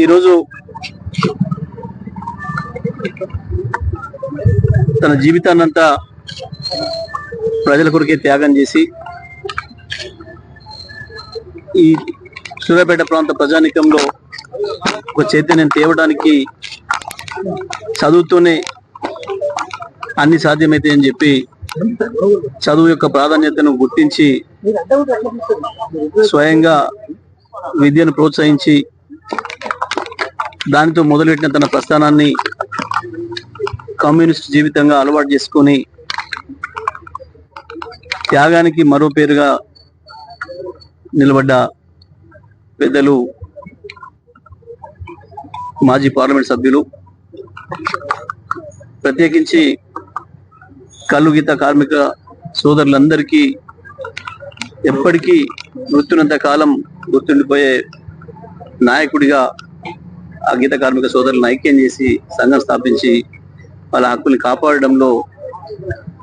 ఈరోజు తన జీవితాన్నంతా ప్రజల కొరకే త్యాగం చేసి ఈ సూర్యాపేట ప్రాంత ప్రజానికంలో ఒక చైతన్యం తేవడానికి చదువుతూనే అన్ని సాధ్యమైతే అని చెప్పి చదువు యొక్క ప్రాధాన్యతను గుర్తించి స్వయంగా విద్యను ప్రోత్సహించి దానితో మొదలుపెట్టిన తన ప్రస్థానాన్ని కమ్యూనిస్ట్ జీవితంగా అలవాటు చేసుకొని త్యాగానికి మరో పేరుగా నిలబడ్డ పెద్దలు మాజీ పార్లమెంట్ సభ్యులు ప్రత్యేకించి కల్లుగీత కార్మిక సోదరులందరికీ ఎప్పటికీ గుర్తున్నంత కాలం గుర్తుండిపోయే నాయకుడిగా ఆ గీత కార్మిక సోదరులను ఐక్యం చేసి సంఘం స్థాపించి వాళ్ళ హక్కుల్ని కాపాడడంలో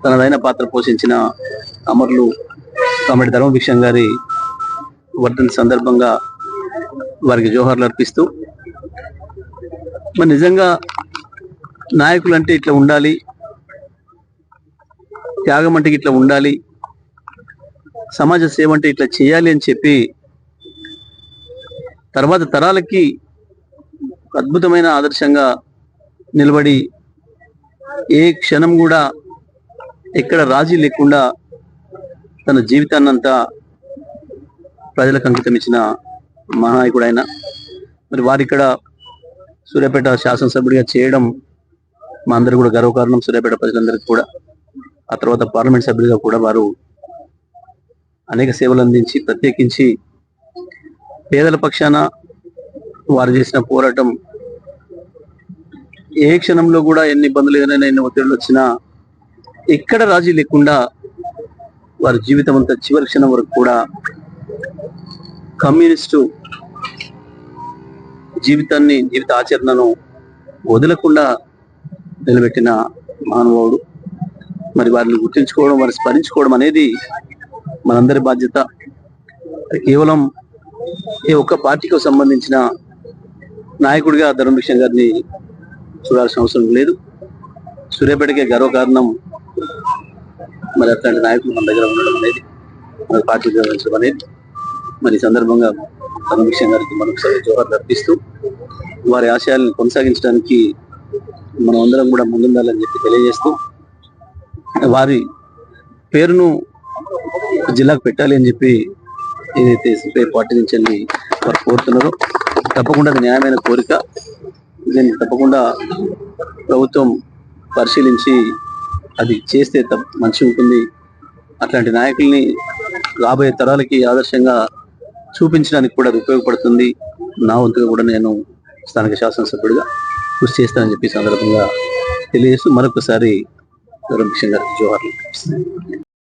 తనదైన పాత్ర పోషించిన అమరులు కామెడి ధర్మభిక్షం గారి వర్ధన్ సందర్భంగా వారికి జోహార్లు అర్పిస్తూ మరి నిజంగా నాయకులు అంటే ఇట్లా ఉండాలి త్యాగం అంటే ఇట్లా ఉండాలి సమాజ సేవ అంటే ఇట్లా చేయాలి అని చెప్పి తర్వాత తరాలకి అద్భుతమైన ఆదర్శంగా నిలబడి ఏ క్షణం కూడా ఎక్కడ రాజీ లేకుండా తన జీవితాన్నంతా ప్రజలకు అంకితం ఇచ్చిన మహానాయకుడు ఆయన మరి వారిక్కడ ఇక్కడ సూర్యాపేట శాసనసభ్యుడిగా చేయడం మా అందరూ కూడా గర్వకారణం. సూర్యాపేట ప్రజలందరికీ కూడా. ఆ తర్వాత పార్లమెంట్ సభ్యులుగా కూడా వారు అనేక సేవలు అందించి ప్రత్యేకించి పేదల పక్షాన వారు చేసిన పోరాటం. ఏ క్షణంలో కూడా ఎన్ని ఇబ్బందులు ఏదైనా ఎన్ని ఒత్తిడులు వచ్చినా ఎక్కడ రాజీ లేకుండా వారి జీవితం అంతా చివరి క్షణం వరకు కూడా కమ్యూనిస్టు జీవితాన్ని జీవిత ఆచరణను వదలకుండా నిలబెట్టిన మహానుభావుడు మరి వారిని గుర్తించుకోవడం వారిని స్మరించుకోవడం అనేది మనందరి బాధ్యత. కేవలం ఈ ఒక్క పార్టీకి సంబంధించిన నాయకుడిగా ధర్మభిక్షణ్ గారిని చూడాల్సిన అవసరం లేదు. సూర్యాపేటకే గర్వకారణం మరి అట్లాంటి నాయకులు మన దగ్గర ఉండడం అనేది మన పార్టీ గౌరవించడం అనేది. మరి ఈ సందర్భంగా ధర్మభిక్షణ్ గారికి మరొకసారి జోహార్లు అర్పిస్తూ వారి ఆశయాలను కొనసాగించడానికి మనం అందరం కూడా ముందుండాలని చెప్పి తెలియజేస్తూ వారి పేరును జిల్లాకు పెట్టాలి అని చెప్పి ఏదైతే సిపిఐ పార్టీ నుంచి వెళ్ళి వారు కోరుతున్నారో తప్పకుండా అది న్యాయమైన కోరిక. దీన్ని తప్పకుండా ప్రభుత్వం పరిశీలించి అది చేస్తే తప్ప మంచి ఉంటుంది. అట్లాంటి నాయకుల్ని రాబోయే తరాలకి ఆదర్శంగా చూపించడానికి కూడా అది ఉపయోగపడుతుంది. నా వంతుగా కూడా నేను స్థానిక శాసనసభ్యుడిగా కృషి చేస్తానని చెప్పి సందర్భంగా తెలియజేస్తూ మరొకసారి గౌరవ గారికి జోహార్లు